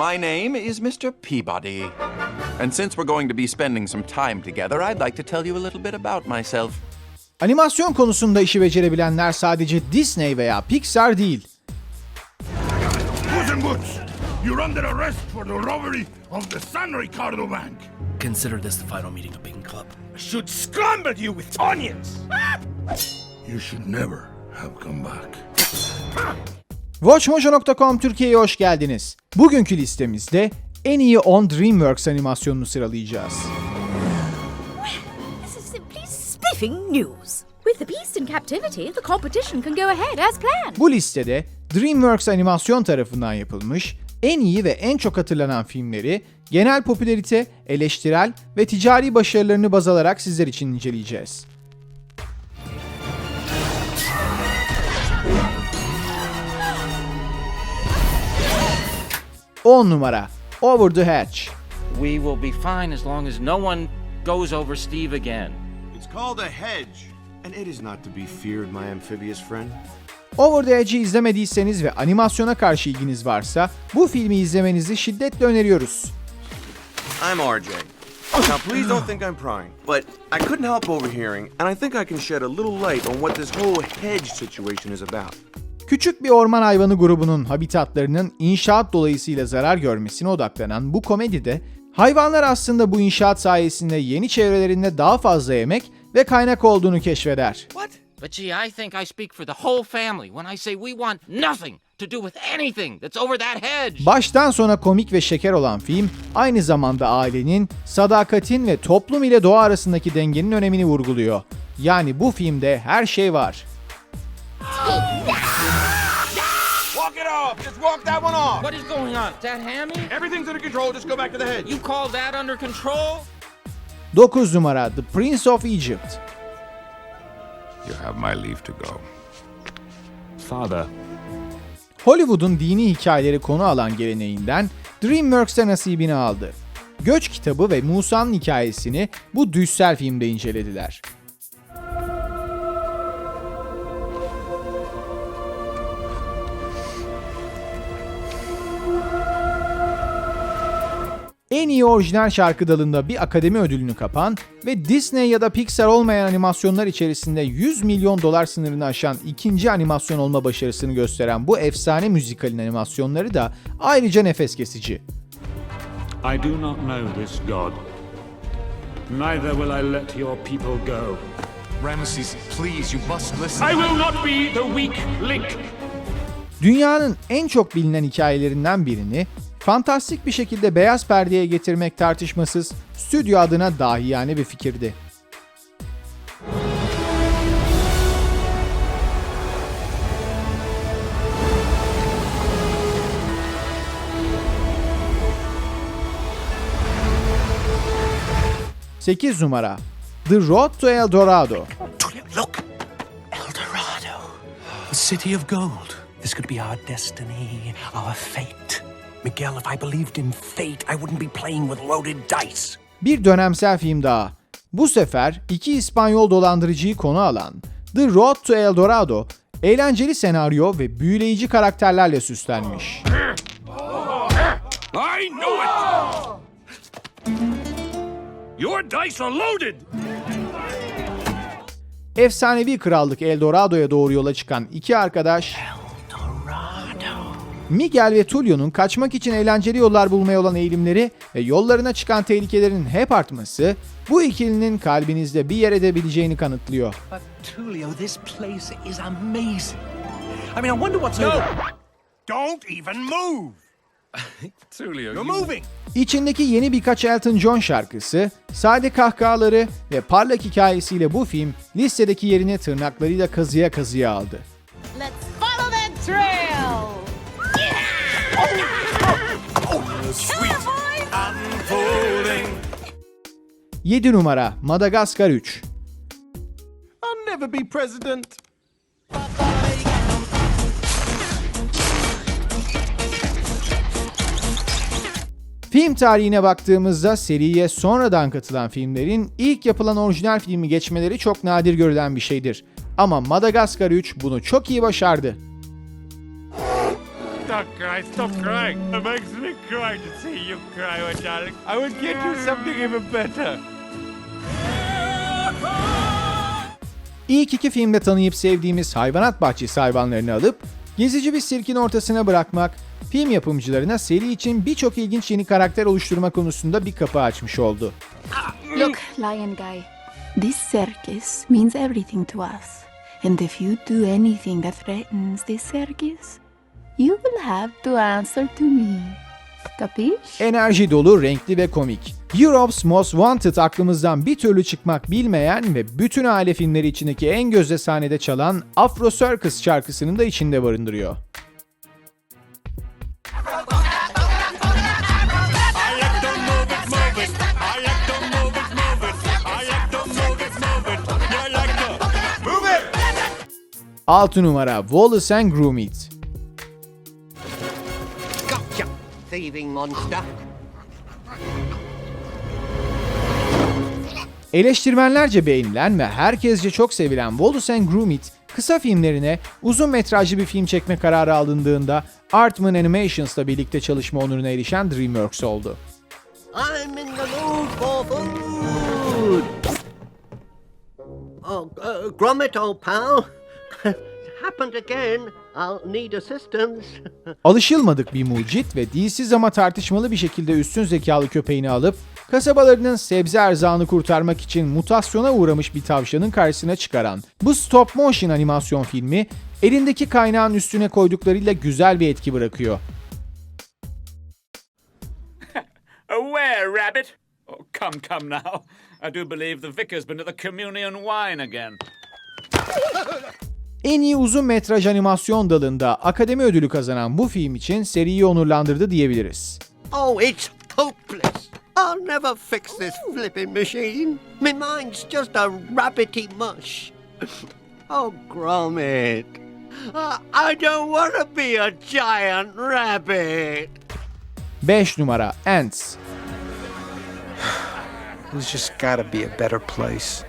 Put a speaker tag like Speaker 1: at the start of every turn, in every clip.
Speaker 1: My name is Mr. Peabody. And since we're going to be spending some time together, I'd like to tell you a little bit about myself.
Speaker 2: Animasyon konusunda işi becerebilenler sadece Disney veya Pixar değil.
Speaker 3: Puss in Boots, you're under arrest for the robbery of the San Ricardo Bank.
Speaker 4: Consider this the final meeting of Bing Club.
Speaker 3: I should scramble you with onions. Ah! you should never have come back. Ah!
Speaker 2: Watchmojo.com Türkiye'ye hoş geldiniz. Bugünkü listemizde en iyi 10 DreamWorks animasyonunu sıralayacağız.
Speaker 5: This is simply spiffing news. With the beast in captivity, the competition can go ahead as planned.
Speaker 2: Bu listede DreamWorks animasyon tarafından yapılmış en iyi ve en çok hatırlanan filmleri genel popülarite, eleştirel ve ticari başarılarını baz alarak sizler için inceleyeceğiz. On numara Over the Hedge
Speaker 6: We will be fine as long as no one goes over Steve again.
Speaker 7: It's called a hedge, and it is not to be feared, my amphibious friend.
Speaker 2: Over the Edge'i izlemediyseniz ve animasyona karşı ilginiz varsa bu filmi izlemenizi şiddetle öneriyoruz.
Speaker 7: I'm RJ. Now, please don't think I'm prying, but I couldn't help overhearing, and I think I can shed a little light on what this whole hedge situation is about.
Speaker 2: Küçük bir orman hayvanı grubunun habitatlarının inşaat dolayısıyla zarar görmesine odaklanan bu komedide hayvanlar aslında bu inşaat sayesinde yeni çevrelerinde daha fazla yemek ve kaynak olduğunu keşfeder.
Speaker 6: But gee, I think I speak for the whole family when I say we want nothing to do with anything that's over that hedge.
Speaker 2: Baştan sona komik ve şeker olan film aynı zamanda ailenin, sadakatin ve toplum ile doğa arasındaki dengenin önemini vurguluyor. Yani bu filmde her şey var.
Speaker 7: Off! Just walk that one off!
Speaker 6: What is going on? Is that Hammy?
Speaker 7: Everything's under control, just go back to the hedge.
Speaker 6: You call that under control?
Speaker 2: 9 numara The Prince of Egypt.
Speaker 3: You have my leave to go.
Speaker 8: Father,
Speaker 2: Hollywood'un dini hikayeleri konu alan geleneğinden DreamWorks'e nasibini aldı. Göç kitabı ve Musa'nın hikayesini bu düşsel filmde incelediler. En iyi orijinal şarkı dalında bir akademi ödülünü kapan ve Disney ya da Pixar olmayan animasyonlar içerisinde 100 milyon dolar sınırını aşan ikinci animasyon olma başarısını gösteren bu efsane müzikalin animasyonları da ayrıca nefes kesici.
Speaker 8: I do not know this god. Neither will I let your people go.
Speaker 9: Ramesses, please, you must listen.
Speaker 8: I will not be the weak link.
Speaker 2: Dünyanın en çok bilinen hikayelerinden birini fantastik bir şekilde beyaz perdeye getirmek tartışmasız stüdyo adına dahiyane bir fikirdi. Sekiz numara The Road to El Dorado
Speaker 4: Look! El Dorado. The city of gold. This could be our destiny, our fate. Miguel, if I believed in fate, I wouldn't be playing with loaded dice.
Speaker 2: Bir dönemsel film daha. Bu sefer iki İspanyol dolandırıcıyı konu alan The Road to El Dorado, eğlenceli senaryo ve büyüleyici karakterlerle süslenmiş.
Speaker 3: I knew it! Your dice are loaded!
Speaker 2: Efsanevi krallık El Dorado'ya doğru yola çıkan iki arkadaş, Miguel ve Tulio'nun kaçmak için eğlenceli yollar bulmaya olan eğilimleri ve yollarına çıkan tehlikelerin hep artması, bu ikilinin kalbinizde bir yer edebileceğini kanıtlıyor.
Speaker 4: But Tulio, this place is amazing. I mean, I wonder what's
Speaker 3: No! Don't even move!
Speaker 9: Tulio,
Speaker 3: You're moving!
Speaker 2: İçindeki yeni birkaç Elton John şarkısı, sade kahkahaları ve parlak hikayesiyle bu film listedeki yerini tırnaklarıyla kazıya kazıya aldı.
Speaker 5: Let's
Speaker 2: 7 numara Madagaskar 3
Speaker 7: I'll never be president.
Speaker 2: Film tarihine baktığımızda seriye sonradan katılan filmlerin ilk yapılan orijinal filmi geçmeleri çok nadir görülen bir şeydir. Ama Madagaskar 3 bunu çok iyi başardı.
Speaker 3: Stop, guys, stop crying. It makes me
Speaker 8: cry to see you cry, my darling. I would get you something even better.
Speaker 2: İlk iki filmde tanıyıp sevdiğimiz hayvanat bahçesi hayvanlarını alıp gezici bir sirkin ortasına bırakmak, film yapımcılarına seri için birçok ilginç yeni karakter oluşturma konusunda bir kapı açmış oldu.
Speaker 10: Look, Lion Guy, this circus means everything to us. And if you do anything that threatens this circus, you will have to answer to me. Capiche?
Speaker 2: Enerji dolu, renkli ve komik. Europe's Most Wanted aklımızdan bir türlü çıkmak bilmeyen ve bütün aile filmleri içindeki en gözde sahnede çalan Afro Circus şarkısını da içinde barındırıyor. Altı numara Wallace and Gromit.
Speaker 4: Thieving monster.
Speaker 2: Eleştirmenlerce beğenilen ve herkesce çok sevilen Wallace and Gromit kısa filmlerine uzun metrajlı bir film çekme kararı alındığında Artman Animations'la birlikte çalışma onuruna erişen DreamWorks oldu.
Speaker 4: I'm in the mood for food. Oh, uh, Gromit, old pal. Happened again. I'll need assistance.
Speaker 2: Alışılmadık bir mucit ve dilsiz ama tartışmalı bir şekilde üstün zekalı köpeğini alıp kasabalarının sebze erzağını kurtarmak için mutasyona uğramış bir tavşanın karşısına çıkaran bu stop motion animasyon filmi elindeki kaynağın üstüne koyduklarıyla güzel bir etki bırakıyor.
Speaker 8: Where, Rabbit? Oh, come, come now. I do believe the vicar's been to the communion wine again.
Speaker 2: En iyi uzun metraj animasyon dalında akademi ödülü kazanan bu film için seriyi onurlandırdı diyebiliriz.
Speaker 4: Oh, it's hopeless. I'll never fix this flipping machine. My mind's just a rabbity mush. Oh, Gromit. Uh, I don't want to be a giant rabbit.
Speaker 2: 5 numara Ants
Speaker 9: There's just gotta be a better place.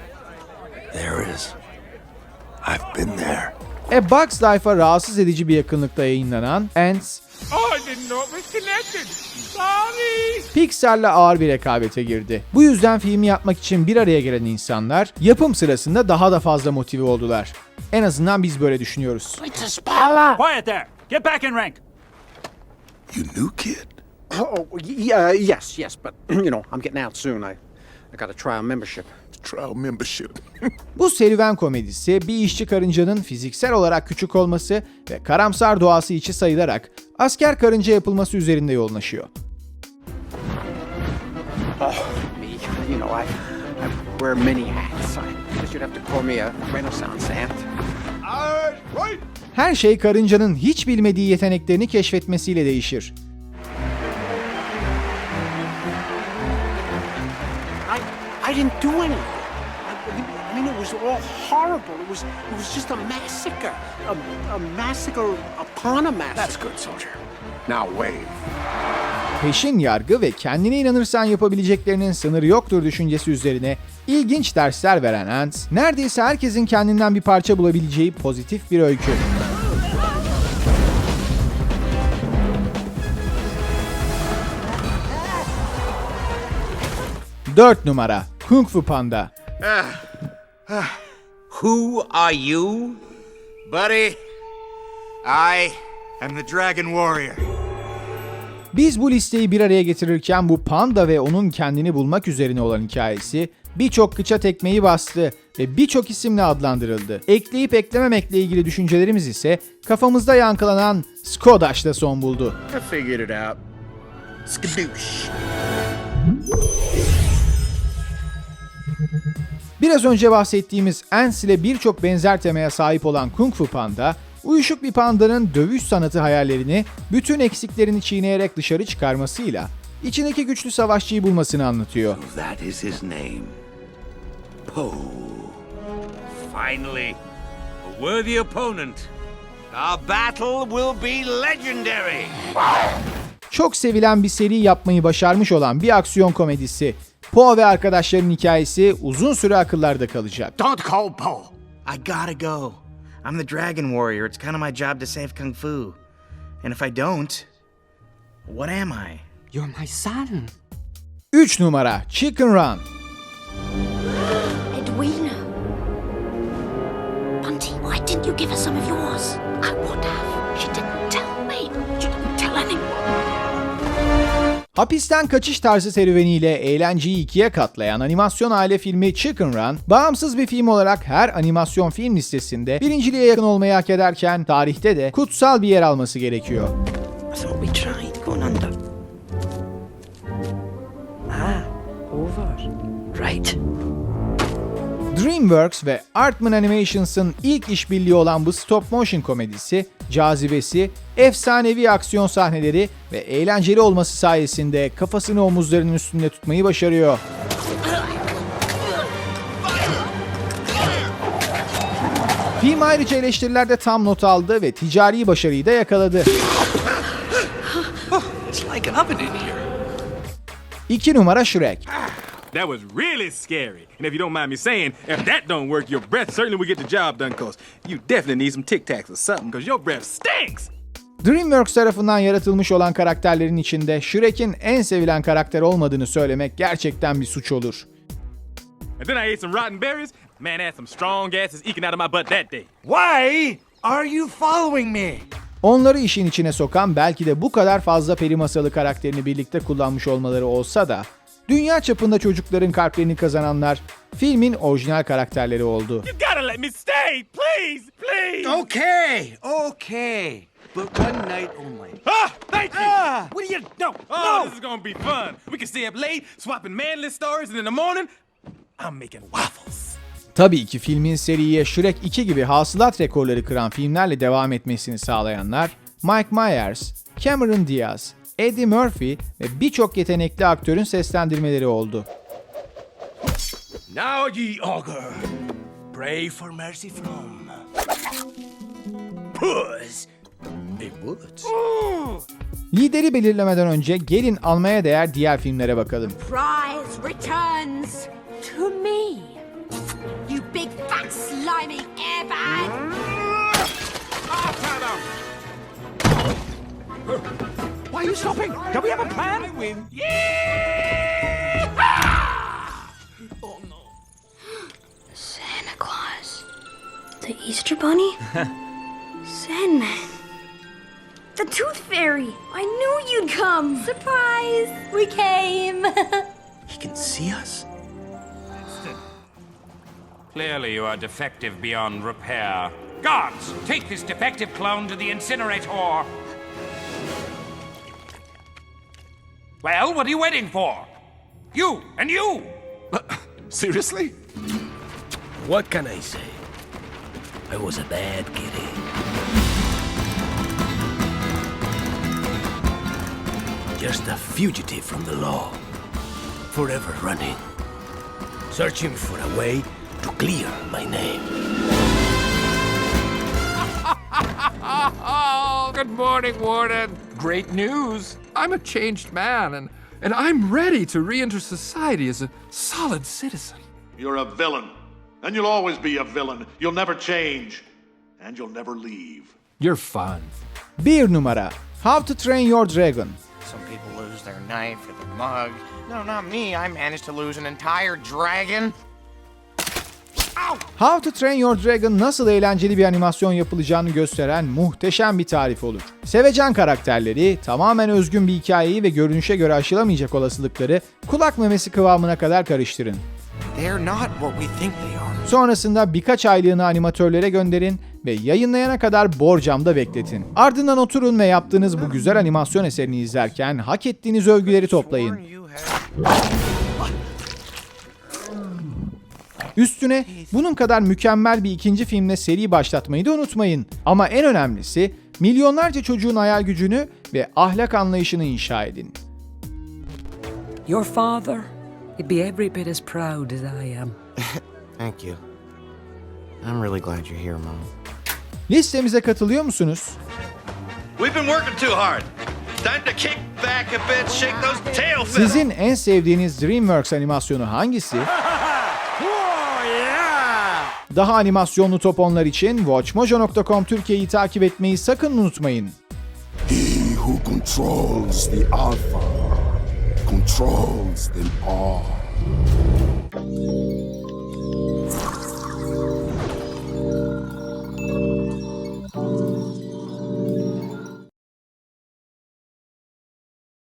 Speaker 3: There is. I've been there.
Speaker 2: A Bug's Life'a rahatsız edici bir yakınlıkta yayınlanan Ants,
Speaker 8: Oh, I didn't know it was connected. Sorry.
Speaker 2: Pixar'la ağır bir rekabete girdi. Bu yüzden filmi yapmak için bir araya gelen insanlar yapım sırasında daha da fazla motive oldular. En azından biz böyle düşünüyoruz.
Speaker 8: Quiet there. Get back in rank.
Speaker 3: You new kid?
Speaker 11: Oh, yeah, yes, yes, but you know, I'm getting out soon. I, I got membership.
Speaker 3: Trial membership.
Speaker 2: Bu serüven komedisi bir işçi karıncanın fiziksel olarak küçük olması ve karamsar doğası içi sayılarak asker karınca yapılması üzerinde yoğunlaşıyor.
Speaker 11: Me, you know, I, I wear many hats. I guess you'd have to call me a Renaissance ant.
Speaker 2: Her şey karıncanın hiç bilmediği yeteneklerini keşfetmesiyle değişir.
Speaker 11: I, didn't do anything. I, I mean, it was all horrible. It was, it was just a massacre, a, a massacre upon a massacre.
Speaker 3: That's good, soldier. Now wave.
Speaker 2: Peşin yargı ve kendine inanırsan yapabileceklerinin sınırı yoktur düşüncesi üzerine ilginç dersler veren Ants, neredeyse herkesin kendinden bir parça bulabileceği pozitif bir öykü. Dört numara Kung Fu Panda
Speaker 12: Who are you? Buddy, I am the Dragon Warrior.
Speaker 2: Biz bu listeyi bir araya getirirken bu panda ve onun kendini bulmak üzerine olan hikayesi birçok kıça tekmeyi bastı ve birçok isimle adlandırıldı. Ekleyip eklememekle ilgili düşüncelerimiz ise kafamızda yankılanan Skodaş'ta son buldu.
Speaker 12: I figured it out. Skadoosh.
Speaker 2: Biraz önce bahsettiğimiz Ants ile birçok benzer temaya sahip olan Kung Fu Panda, uyuşuk bir pandanın dövüş sanatı hayallerini bütün eksiklerini çiğneyerek dışarı çıkarmasıyla içindeki güçlü savaşçıyı bulmasını anlatıyor.
Speaker 12: That is his name. Poe. Finally, a worthy opponent. Our battle will be legendary.
Speaker 2: Çok sevilen bir seri yapmayı başarmış olan bir aksiyon komedisi. Poe ve arkadaşlarının hikayesi uzun süre akıllarda kalacak.
Speaker 12: Don't call Poe.
Speaker 13: I gotta go. I'm the Dragon Warrior. It's kind of my job to save Kung Fu. And if I don't, what am I?
Speaker 4: You're my son.
Speaker 2: 3 numara Chicken Run.
Speaker 5: Edwina. Bunty, why didn't you give us some of yours? I would have. She didn't tell me.
Speaker 2: Hapisten kaçış tarzı serüveniyle eğlenceyi ikiye katlayan animasyon aile filmi Chicken Run, bağımsız bir film olarak her animasyon film listesinde birinciliğe yakın olmayı hak ederken tarihte de kutsal bir yer alması gerekiyor.
Speaker 13: Ah, over. Right.
Speaker 2: DreamWorks ve Artman Animations'ın ilk işbirliği olan bu stop motion komedisi, cazibesi, efsanevi aksiyon sahneleri ve eğlenceli olması sayesinde kafasını omuzlarının üstünde tutmayı başarıyor. Film ayrıca eleştirilerde tam not aldı ve ticari başarıyı da yakaladı.
Speaker 4: It's like an oven in here.
Speaker 2: 2 numara Shrek.
Speaker 14: That was really scary. And if you don't mind me saying, if that don't work, your breath certainly will get the job done, cause you definitely need some Tic Tacs or something, cause your breath stinks.
Speaker 2: DreamWorks tarafından yaratılmış olan karakterlerin içinde Shrek'in en sevilen karakter olmadığını söylemek gerçekten bir suç olur.
Speaker 14: And then I ate some rotten berries. Man, I had some strong gases eking out of my butt that day.
Speaker 12: Why are you following me?
Speaker 2: Onları işin içine sokan belki de bu kadar fazla peri masalı karakterini birlikte kullanmış olmaları olsa da dünya çapında çocukların kalplerini kazananlar filmin orijinal karakterleri oldu.
Speaker 14: You gotta let me stay, please, please.
Speaker 12: Okay, okay. But one night only.
Speaker 14: Ah, thank you.
Speaker 12: Ah, what do you no?
Speaker 14: Oh,
Speaker 12: no.
Speaker 14: this is gonna be fun. We can stay up late, swapping manly stories, and in the morning, I'm making waffles.
Speaker 2: Tabii ki filmin seriye Shrek 2 gibi hasılat rekorları kıran filmlerle devam etmesini sağlayanlar Mike Myers, Cameron Diaz, Eddie Murphy ve birçok yetenekli aktörün seslendirmeleri oldu.
Speaker 3: Now ye augur, pray for mercy from Puss in.
Speaker 2: Lideri belirlemeden önce gelin almaya değer diğer filmlere bakalım.
Speaker 5: Prize returns to me. You big fat slimy airbag.
Speaker 11: Why are you stopping? Don't we have a plan?
Speaker 5: win yeah oh, Santa Claus. The Easter Bunny? Sandman. The Tooth Fairy. I knew you'd come. Surprise! We came.
Speaker 13: He can see us.
Speaker 15: Clearly, you are defective beyond repair. Guards, take this defective clone to the incinerator. Well, what are you waiting for? You and you!
Speaker 3: Uh, seriously? What can I say? I was a bad kitty. Eh? Just a fugitive from the law. Forever running. Searching for a way to clear my name.
Speaker 16: Good morning, Warden. Great news. I'm a changed man, and, and I'm ready to re enter society as a solid citizen.
Speaker 17: You're a villain, and you'll always be a villain. You'll never change, and you'll never leave.
Speaker 16: You're fun.
Speaker 2: 1 numara How to Train Your Dragon.
Speaker 6: Some people lose their knife or their mug. No, not me. I managed to lose an entire dragon.
Speaker 2: How to Train Your Dragon nasıl eğlenceli bir animasyon yapılacağını gösteren muhteşem bir tarif olur. Sevecen karakterleri, tamamen özgün bir hikayeyi ve görünüşe göre aşılamayacak olasılıkları kulak memesi kıvamına kadar karıştırın. Sonrasında birkaç aylığını animatörlere gönderin ve yayınlayana kadar borcamda bekletin. Ardından oturun ve yaptığınız bu güzel animasyon eserini izlerken hak ettiğiniz övgüleri toplayın. Üstüne bunun kadar mükemmel bir ikinci filmle seri başlatmayı da unutmayın. Ama en önemlisi milyonlarca çocuğun hayal gücünü ve ahlak anlayışını inşa edin.
Speaker 18: Your father, he'd be every bit as proud as I am.
Speaker 6: Thank you. I'm really glad you're here, Mom.
Speaker 2: Listemize katılıyor musunuz?
Speaker 19: We've been working too hard. Time to kick back a bit, shake those tail feathers.
Speaker 2: Sizin en sevdiğiniz DreamWorks animasyonu hangisi? Daha animasyonlu top onlar için watchmojo.com Türkiye'yi takip etmeyi sakın unutmayın.
Speaker 3: He who controls the Alpha
Speaker 20: controls them all.